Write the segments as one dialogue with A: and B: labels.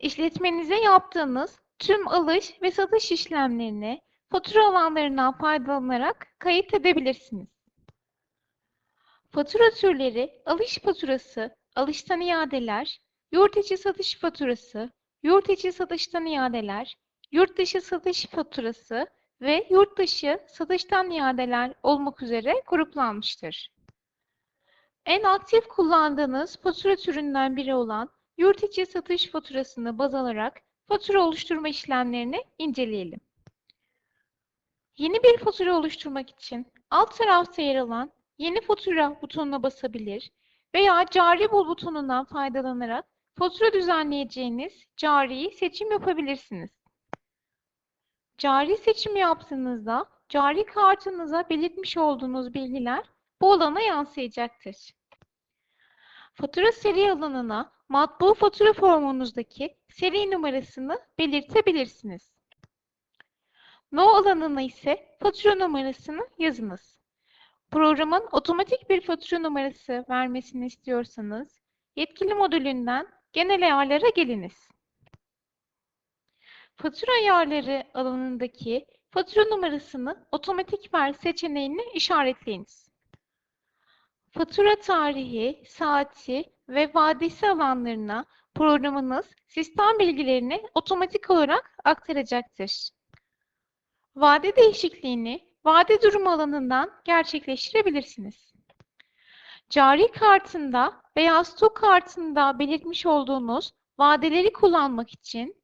A: İşletmenize yaptığınız tüm alış ve satış işlemlerini fatura alanlarından faydalanarak kayıt edebilirsiniz. Fatura türleri alış faturası, alıştan iadeler, yurt içi satış faturası, yurt içi satıştan iadeler, yurt dışı satış faturası ve yurt dışı satıştan iadeler olmak üzere gruplanmıştır. En aktif kullandığınız fatura türünden biri olan yurt içi satış faturasını baz alarak fatura oluşturma işlemlerini inceleyelim. Yeni bir fatura oluşturmak için alt tarafta yer alan Yeni fatura butonuna basabilir veya Cari bul butonundan faydalanarak fatura düzenleyeceğiniz cariyi seçim yapabilirsiniz. Cari seçimi yaptığınızda cari kartınıza belirtmiş olduğunuz bilgiler bu alana yansıyacaktır. Fatura seri alanına matbu fatura formunuzdaki seri numarasını belirtebilirsiniz. No alanına ise fatura numarasını yazınız. Programın otomatik bir fatura numarası vermesini istiyorsanız yetkili modülünden genel ayarlara geliniz. Fatura ayarları alanındaki fatura numarasını otomatik ver seçeneğini işaretleyiniz. Fatura tarihi, saati ve vadesi alanlarına programınız sistem bilgilerini otomatik olarak aktaracaktır. Vade değişikliğini vade durumu alanından gerçekleştirebilirsiniz. Cari kartında veya stok kartında belirtmiş olduğunuz vadeleri kullanmak için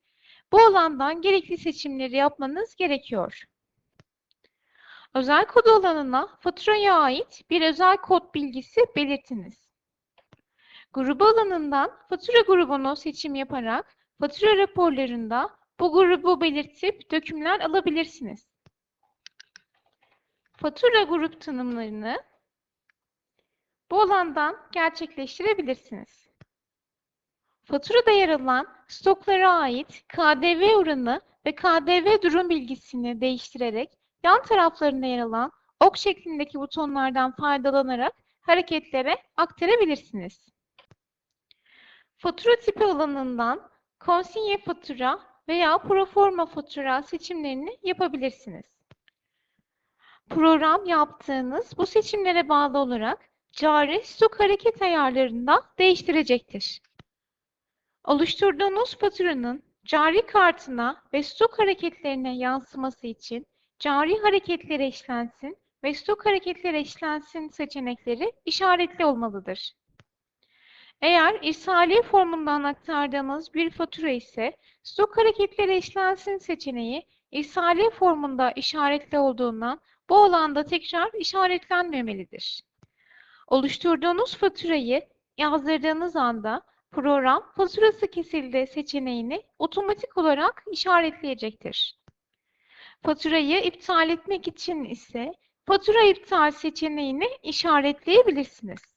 A: bu alandan gerekli seçimleri yapmanız gerekiyor. Özel kod alanına faturaya ait bir özel kod bilgisi belirtiniz. Grubu alanından fatura grubunu seçim yaparak fatura raporlarında bu grubu belirtip dökümler alabilirsiniz. Fatura grup tanımlarını bu alandan gerçekleştirebilirsiniz. Faturada yer alan stoklara ait KDV oranı ve KDV durum bilgisini değiştirerek yan taraflarında yer alan ok şeklindeki butonlardan faydalanarak hareketlere aktarabilirsiniz. Fatura tipi alanından konsinye fatura veya proforma fatura seçimlerini yapabilirsiniz. Program yaptığınız bu seçimlere bağlı olarak cari stok hareket ayarlarında değiştirecektir. Oluşturduğunuz faturanın cari kartına ve stok hareketlerine yansıması için cari hareketlere işlensin ve stok hareketlere işlensin seçenekleri işaretli olmalıdır. Eğer irsaliye formundan aktardığınız bir fatura ise stok hareketlere işlensin seçeneği irsaliye formunda işaretli olduğundan bu alanda tekrar işaretlenmemelidir. Oluşturduğunuz faturayı yazdırdığınız anda program faturası kesildi seçeneğini otomatik olarak işaretleyecektir. Faturayı iptal etmek için ise fatura iptal seçeneğini işaretleyebilirsiniz.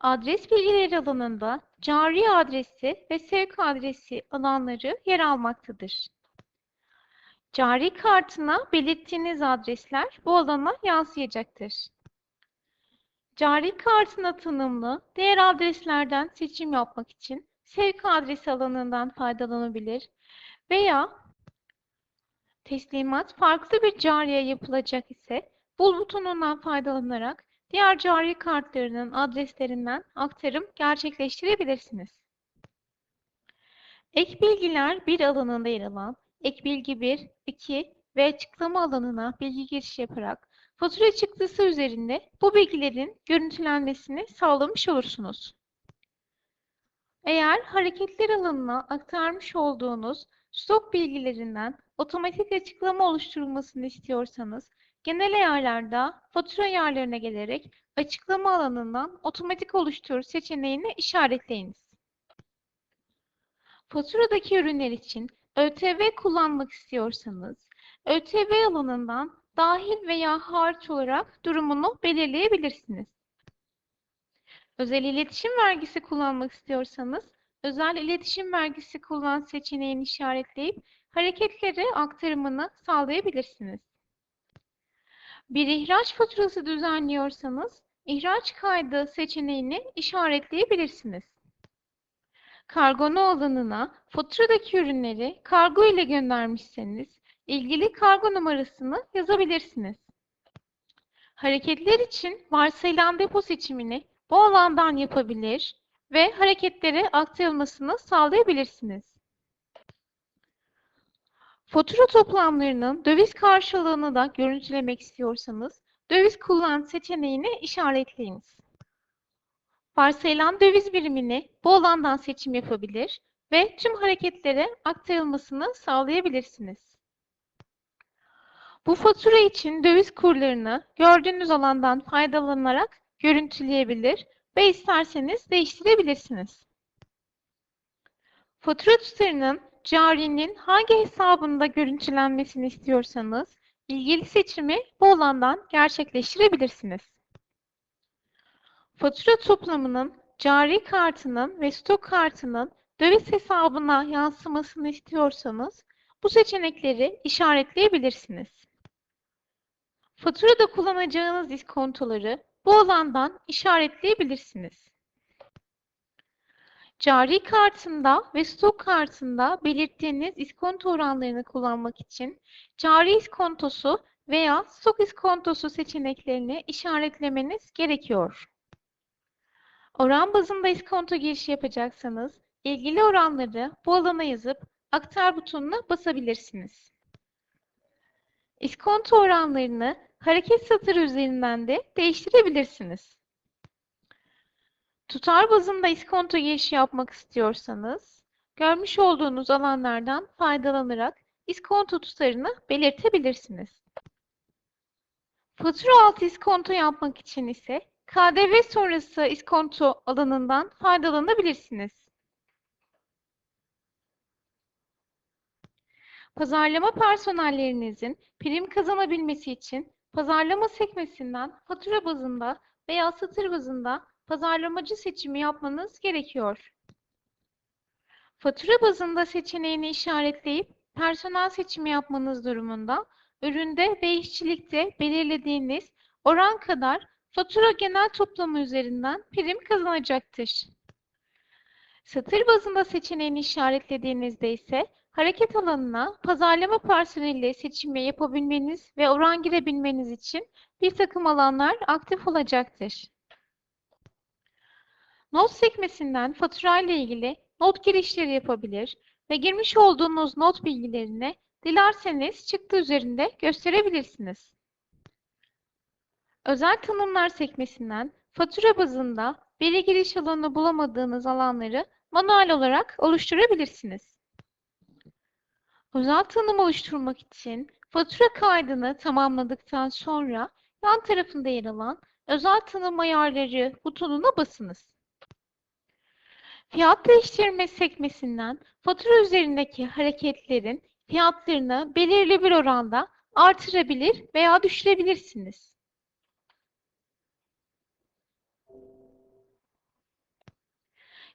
A: Adres bilgileri alanında cari adresi ve sevk adresi alanları yer almaktadır. Cari kartına belirttiğiniz adresler bu alana yansıyacaktır. Cari kartına tanımlı diğer adreslerden seçim yapmak için sevk adresi alanından faydalanabilir veya teslimat farklı bir cariye yapılacak ise bul butonundan faydalanarak diğer cari kartlarının adreslerinden aktarım gerçekleştirebilirsiniz. Ek bilgiler bir alanında yer alan ek bilgi 1, 2 ve açıklama alanına bilgi giriş yaparak fatura çıktısı üzerinde bu bilgilerin görüntülenmesini sağlamış olursunuz. Eğer hareketler alanına aktarmış olduğunuz stok bilgilerinden otomatik açıklama oluşturulmasını istiyorsanız genel ayarlarda fatura ayarlarına gelerek açıklama alanından otomatik oluştur seçeneğini işaretleyiniz. Faturadaki ürünler için ÖTV kullanmak istiyorsanız ÖTV alanından dahil veya hariç olarak durumunu belirleyebilirsiniz. Özel iletişim vergisi kullanmak istiyorsanız özel iletişim vergisi kullan seçeneğini işaretleyip hareketleri aktarımını sağlayabilirsiniz. Bir ihraç faturası düzenliyorsanız ihraç kaydı seçeneğini işaretleyebilirsiniz. kargonu alanına faturadaki ürünleri kargo ile göndermişseniz ilgili kargo numarasını yazabilirsiniz. Hareketler için varsayılan depo seçimini bu alandan yapabilir ve hareketlere aktarılmasını sağlayabilirsiniz. Fatura toplamlarının döviz karşılığını da görüntülemek istiyorsanız döviz kullan seçeneğini işaretleyiniz. Varsayılan döviz birimini bu alandan seçim yapabilir ve tüm hareketlere aktarılmasını sağlayabilirsiniz. Bu fatura için döviz kurlarını gördüğünüz alandan faydalanarak görüntüleyebilir ve isterseniz değiştirebilirsiniz. Fatura tutarının carinin hangi hesabında görüntülenmesini istiyorsanız ilgili seçimi bu alandan gerçekleştirebilirsiniz. Fatura toplamının cari kartının ve stok kartının döviz hesabına yansımasını istiyorsanız bu seçenekleri işaretleyebilirsiniz. Faturada kullanacağınız iskontoları bu alandan işaretleyebilirsiniz. Cari kartında ve stok kartında belirttiğiniz iskonto oranlarını kullanmak için cari iskontosu veya stok iskontosu seçeneklerini işaretlemeniz gerekiyor. Oran bazında iskonto girişi yapacaksanız ilgili oranları bu alana yazıp aktar butonuna basabilirsiniz. İskonto oranlarını hareket satırı üzerinden de değiştirebilirsiniz. Tutar bazında iskonto girişi yapmak istiyorsanız, görmüş olduğunuz alanlardan faydalanarak iskonto tutarını belirtebilirsiniz. Fatura altı iskonto yapmak için ise KDV sonrası iskonto alanından faydalanabilirsiniz. Pazarlama personellerinizin prim kazanabilmesi için pazarlama sekmesinden fatura bazında veya satır bazında pazarlamacı seçimi yapmanız gerekiyor. Fatura bazında seçeneğini işaretleyip personel seçimi yapmanız durumunda üründe ve işçilikte belirlediğiniz oran kadar fatura genel toplamı üzerinden prim kazanacaktır. Satır bazında seçeneğini işaretlediğinizde ise hareket alanına pazarlama personeli seçimi yapabilmeniz ve oran girebilmeniz için bir takım alanlar aktif olacaktır. Not sekmesinden fatura ile ilgili not girişleri yapabilir ve girmiş olduğunuz not bilgilerini dilerseniz çıktı üzerinde gösterebilirsiniz. Özel tanımlar sekmesinden fatura bazında veri giriş alanı bulamadığınız alanları manuel olarak oluşturabilirsiniz. Özel tanım oluşturmak için fatura kaydını tamamladıktan sonra yan tarafında yer alan özel tanım ayarları butonuna basınız. Fiyat değiştirme sekmesinden fatura üzerindeki hareketlerin fiyatlarını belirli bir oranda artırabilir veya düşürebilirsiniz.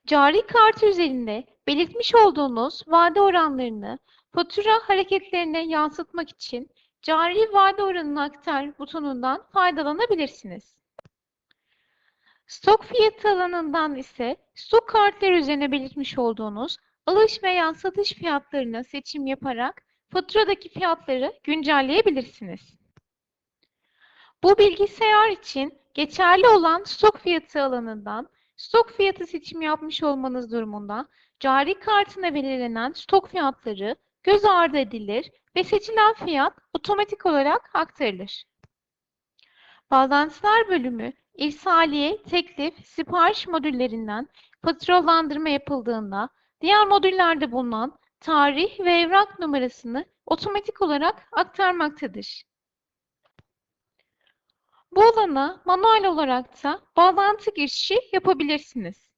A: Cari kartı üzerinde belirtmiş olduğunuz vade oranlarını fatura hareketlerine yansıtmak için cari vade oranını aktar butonundan faydalanabilirsiniz. Stok fiyatı alanından ise stok kartları üzerine belirtmiş olduğunuz alış veya satış fiyatlarını seçim yaparak faturadaki fiyatları güncelleyebilirsiniz. Bu bilgisayar için geçerli olan stok fiyatı alanından stok fiyatı seçimi yapmış olmanız durumunda cari kartına belirlenen stok fiyatları göz ardı edilir ve seçilen fiyat otomatik olarak aktarılır. Bağlantılar bölümü irsaliye, teklif, sipariş modüllerinden faturalandırma yapıldığında diğer modüllerde bulunan tarih ve evrak numarasını otomatik olarak aktarmaktadır. Bu alana manuel olarak da bağlantı girişi yapabilirsiniz.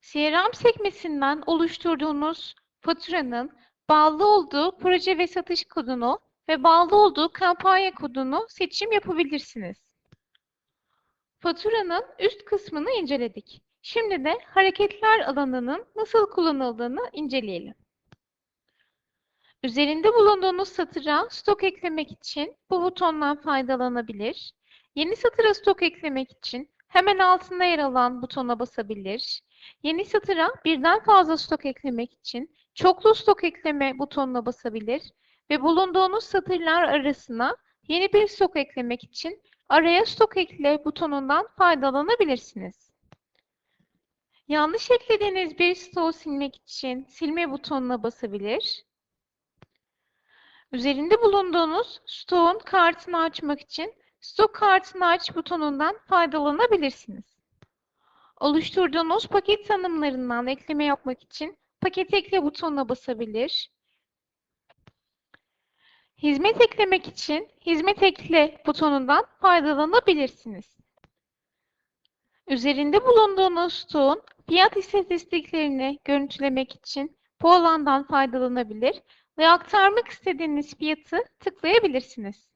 A: CRM sekmesinden oluşturduğunuz faturanın bağlı olduğu proje ve satış kodunu ve bağlı olduğu kampanya kodunu seçim yapabilirsiniz. Faturanın üst kısmını inceledik. Şimdi de hareketler alanının nasıl kullanıldığını inceleyelim. Üzerinde bulunduğunuz satıra stok eklemek için bu butondan faydalanabilir. Yeni satıra stok eklemek için hemen altında yer alan butona basabilir. Yeni satıra birden fazla stok eklemek için çoklu stok ekleme butonuna basabilir ve bulunduğunuz satırlar arasına yeni bir stok eklemek için araya stok ekle butonundan faydalanabilirsiniz. Yanlış eklediğiniz bir stoğu silmek için silme butonuna basabilir. Üzerinde bulunduğunuz stoğun kartını açmak için stok kartını aç butonundan faydalanabilirsiniz. Oluşturduğunuz paket tanımlarından ekleme yapmak için paket ekle butonuna basabilir. Hizmet eklemek için hizmet ekle butonundan faydalanabilirsiniz. Üzerinde bulunduğunuz stoğun fiyat istatistiklerini görüntülemek için bu alandan faydalanabilir ve aktarmak istediğiniz fiyatı tıklayabilirsiniz.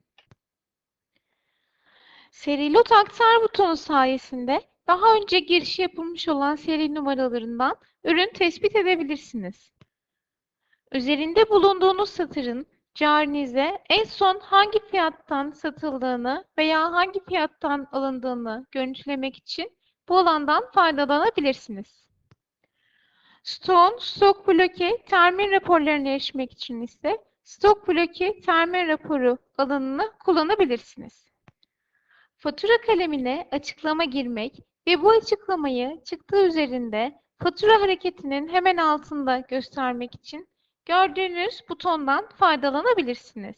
A: Seri lot aktar butonu sayesinde daha önce giriş yapılmış olan seri numaralarından ürün tespit edebilirsiniz. Üzerinde bulunduğunuz satırın carinize en son hangi fiyattan satıldığını veya hangi fiyattan alındığını görüntülemek için bu alandan faydalanabilirsiniz. Stoğun stok bloke termin raporlarına erişmek için ise stok bloke termin raporu alanını kullanabilirsiniz. Fatura kalemine açıklama girmek ve bu açıklamayı çıktı üzerinde fatura hareketinin hemen altında göstermek için gördüğünüz butondan faydalanabilirsiniz.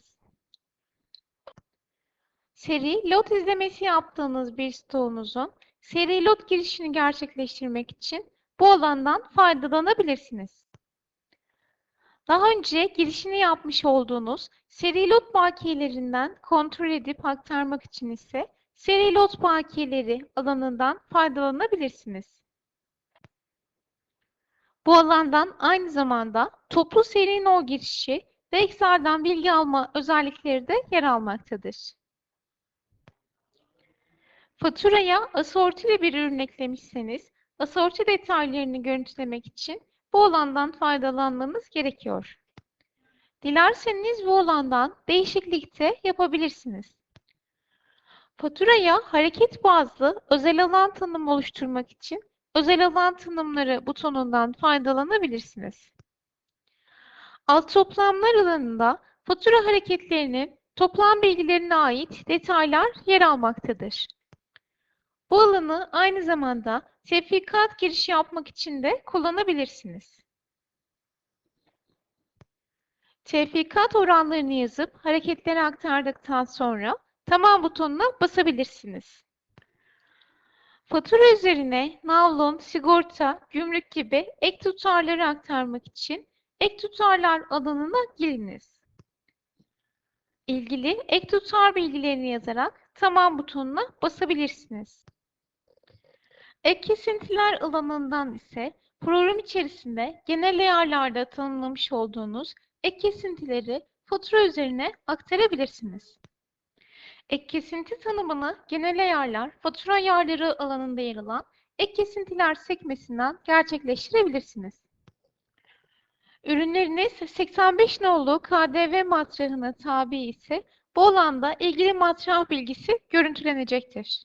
A: Seri lot izlemesi yaptığınız bir stoğunuzun seri lot girişini gerçekleştirmek için bu alandan faydalanabilirsiniz. Daha önce girişini yapmış olduğunuz seri lot bakiyelerinden kontrol edip aktarmak için ise seri lot bakiyeleri alanından faydalanabilirsiniz. Bu alandan aynı zamanda toplu seri no girişi ve Excel'den bilgi alma özellikleri de yer almaktadır. Faturaya asortili bir ürün eklemişseniz, asorti detaylarını görüntülemek için bu alandan faydalanmanız gerekiyor. Dilerseniz bu alandan değişiklik de yapabilirsiniz. Faturaya hareket bazlı özel alan tanımı oluşturmak için özel alan tanımları butonundan faydalanabilirsiniz. Alt toplamlar alanında fatura hareketlerinin toplam bilgilerine ait detaylar yer almaktadır. Bu alanı aynı zamanda tevfikat girişi yapmak için de kullanabilirsiniz. Tevfikat oranlarını yazıp hareketleri aktardıktan sonra Tamam butonuna basabilirsiniz. Fatura üzerine navlun, sigorta, gümrük gibi ek tutarları aktarmak için ek tutarlar alanına giriniz. İlgili ek tutar bilgilerini yazarak tamam butonuna basabilirsiniz. Ek kesintiler alanından ise program içerisinde genel ayarlarda tanımlamış olduğunuz ek kesintileri fatura üzerine aktarabilirsiniz. Ek kesinti tanımını genel ayarlar, fatura ayarları alanında yer alan ek kesintiler sekmesinden gerçekleştirebilirsiniz. Ürünleriniz 85 nolu KDV matrahına tabi ise bu alanda ilgili matrah bilgisi görüntülenecektir.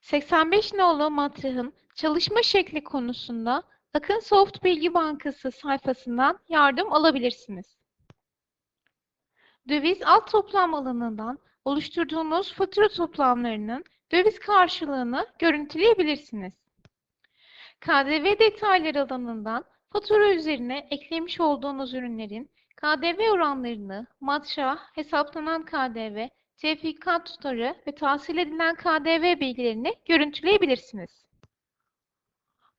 A: 85 nolu matrahın çalışma şekli konusunda Akın Soft Bilgi Bankası sayfasından yardım alabilirsiniz. Döviz alt toplam alanından oluşturduğunuz fatura toplamlarının döviz karşılığını görüntüleyebilirsiniz. KDV detayları alanından fatura üzerine eklemiş olduğunuz ürünlerin KDV oranlarını, matrah, hesaplanan KDV, tevfikat tutarı ve tahsil edilen KDV bilgilerini görüntüleyebilirsiniz.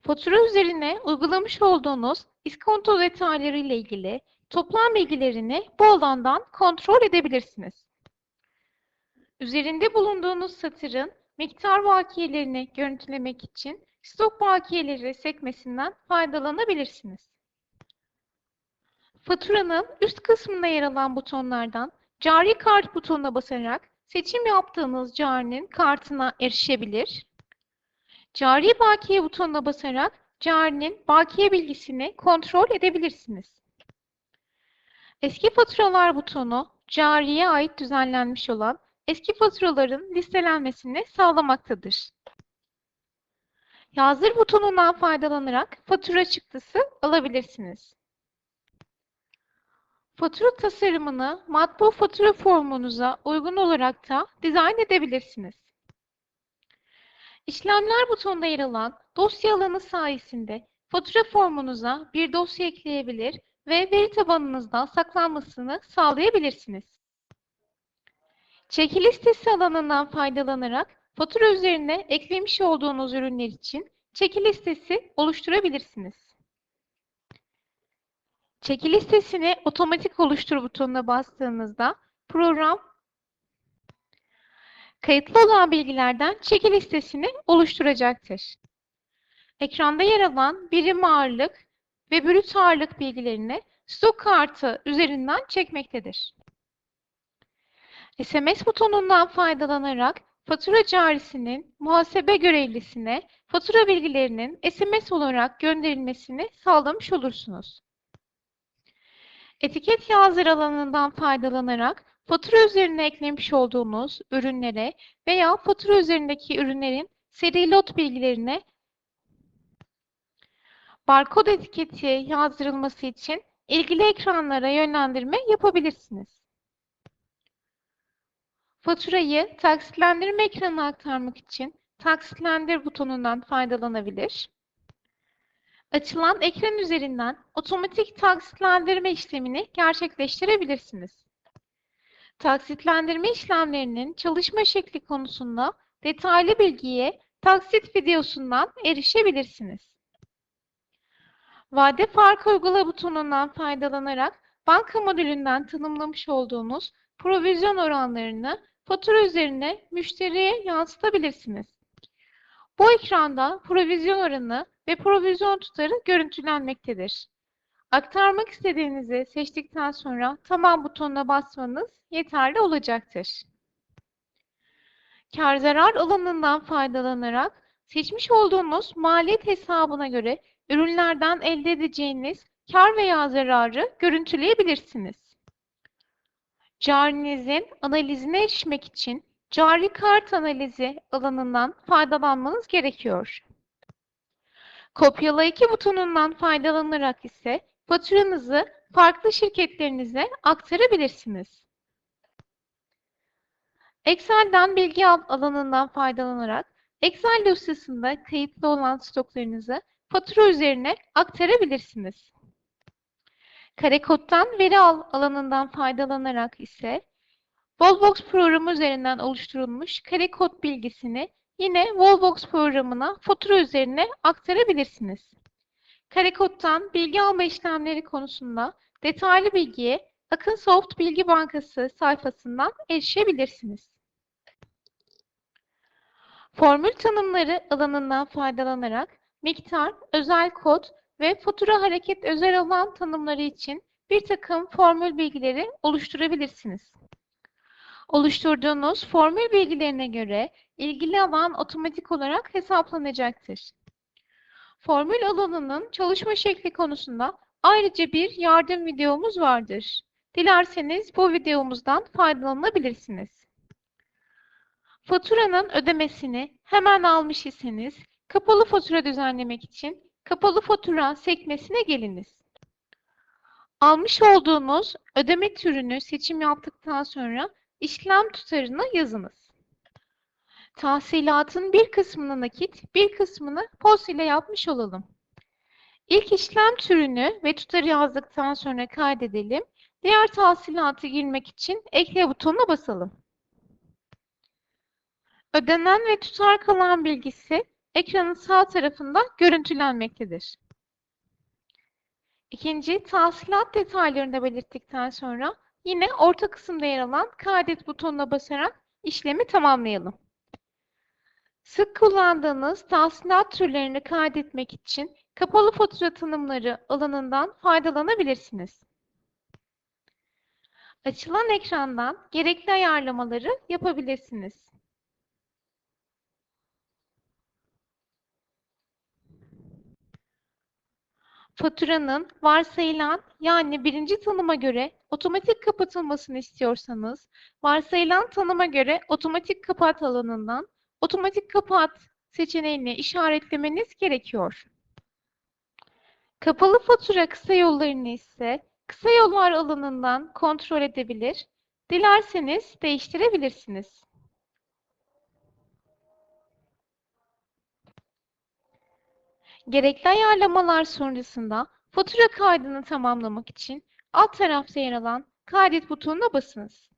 A: Fatura üzerine uygulamış olduğunuz iskonto detayları ile ilgili toplam bilgilerini bu alandan kontrol edebilirsiniz. Üzerinde bulunduğunuz satırın miktar bakiyelerini görüntülemek için stok bakiyeleri sekmesinden faydalanabilirsiniz. Faturanın üst kısmında yer alan butonlardan cari kart butonuna basarak seçim yaptığınız carinin kartına erişebilir. Cari bakiye butonuna basarak carinin bakiye bilgisini kontrol edebilirsiniz. Eski faturalar butonu, cariye ait düzenlenmiş olan eski faturaların listelenmesini sağlamaktadır. Yazdır butonundan faydalanarak fatura çıktısı alabilirsiniz. Fatura tasarımını matbaa fatura formunuza uygun olarak da dizayn edebilirsiniz. İşlemler butonunda yer alan dosya alanı sayesinde fatura formunuza bir dosya ekleyebilir ve veri tabanınızda saklanmasını sağlayabilirsiniz. Çeki listesi alanından faydalanarak fatura üzerine eklemiş olduğunuz ürünler için çeki listesi oluşturabilirsiniz. Çeki listesini otomatik oluştur butonuna bastığınızda program kayıtlı olan bilgilerden çeki listesini oluşturacaktır. Ekranda yer alan birim ağırlık ve brüt ağırlık bilgilerini stok kartı üzerinden çekmektedir. SMS butonundan faydalanarak fatura carisinin muhasebe görevlisine fatura bilgilerinin SMS olarak gönderilmesini sağlamış olursunuz. Etiket yazdır alanından faydalanarak fatura üzerine eklemiş olduğunuz ürünlere veya fatura üzerindeki ürünlerin seri lot bilgilerine barkod etiketi yazdırılması için ilgili ekranlara yönlendirme yapabilirsiniz. Faturayı taksitlendirme ekranına aktarmak için taksitlendir butonundan faydalanabilir. Açılan ekran üzerinden otomatik taksitlendirme işlemini gerçekleştirebilirsiniz. Taksitlendirme işlemlerinin çalışma şekli konusunda detaylı bilgiye taksit videosundan erişebilirsiniz. Vade farkı uygula butonundan faydalanarak banka modülünden tanımlamış olduğunuz provizyon oranlarını fatura üzerine müşteriye yansıtabilirsiniz. Bu ekranda provizyon oranı ve provizyon tutarı görüntülenmektedir. Aktarmak istediğinizi seçtikten sonra tamam butonuna basmanız yeterli olacaktır. Kar zarar alanından faydalanarak seçmiş olduğunuz maliyet hesabına göre ürünlerden elde edeceğiniz kar veya zararı görüntüleyebilirsiniz. Carinizin analizine erişmek için cari kart analizi alanından faydalanmanız gerekiyor. Kopyala iki butonundan faydalanarak ise faturanızı farklı şirketlerinize aktarabilirsiniz. Excel'den bilgi al alanından faydalanarak Excel dosyasında kayıtlı olan stoklarınızı fatura üzerine aktarabilirsiniz. Karekod'dan veri al alanından faydalanarak ise Wallbox programı üzerinden oluşturulmuş karekod bilgisini yine Wallbox programına fatura üzerine aktarabilirsiniz. Karekod'dan bilgi alma işlemleri konusunda detaylı bilgiye Akınsoft Bilgi Bankası sayfasından erişebilirsiniz. Formül tanımları alanından faydalanarak miktar, özel kod ve fatura hareket özel alan tanımları için bir takım formül bilgileri oluşturabilirsiniz. Oluşturduğunuz formül bilgilerine göre ilgili alan otomatik olarak hesaplanacaktır. Formül alanının çalışma şekli konusunda ayrıca bir yardım videomuz vardır. Dilerseniz bu videomuzdan faydalanabilirsiniz. Faturanın ödemesini hemen almış iseniz kapalı fatura düzenlemek için kapalı fatura sekmesine geliniz. Almış olduğunuz ödeme türünü seçim yaptıktan sonra işlem tutarını yazınız. Tahsilatın bir kısmını nakit, bir kısmını POS ile yapmış olalım. İlk işlem türünü ve tutarı yazdıktan sonra kaydedelim. Diğer tahsilatı girmek için ekle butonuna basalım. Ödenen ve tutar kalan bilgisi ekranın sağ tarafında görüntülenmektedir. İkinci, tahsilat detaylarını belirttikten sonra yine orta kısımda yer alan kaydet butonuna basarak işlemi tamamlayalım. Sık kullandığınız tahsilat türlerini kaydetmek için kapalı fatura tanımları alanından faydalanabilirsiniz. Açılan ekrandan gerekli ayarlamaları yapabilirsiniz. Faturanın varsayılan yani birinci tanıma göre otomatik kapatılmasını istiyorsanız varsayılan tanıma göre otomatik kapat alanından otomatik kapat seçeneğini işaretlemeniz gerekiyor. Kapalı fatura kısa yollarını ise kısa yollar alanından kontrol edebilir, dilerseniz değiştirebilirsiniz. Gerekli ayarlamalar sonrasında fatura kaydını tamamlamak için alt tarafta yer alan kaydet butonuna basınız.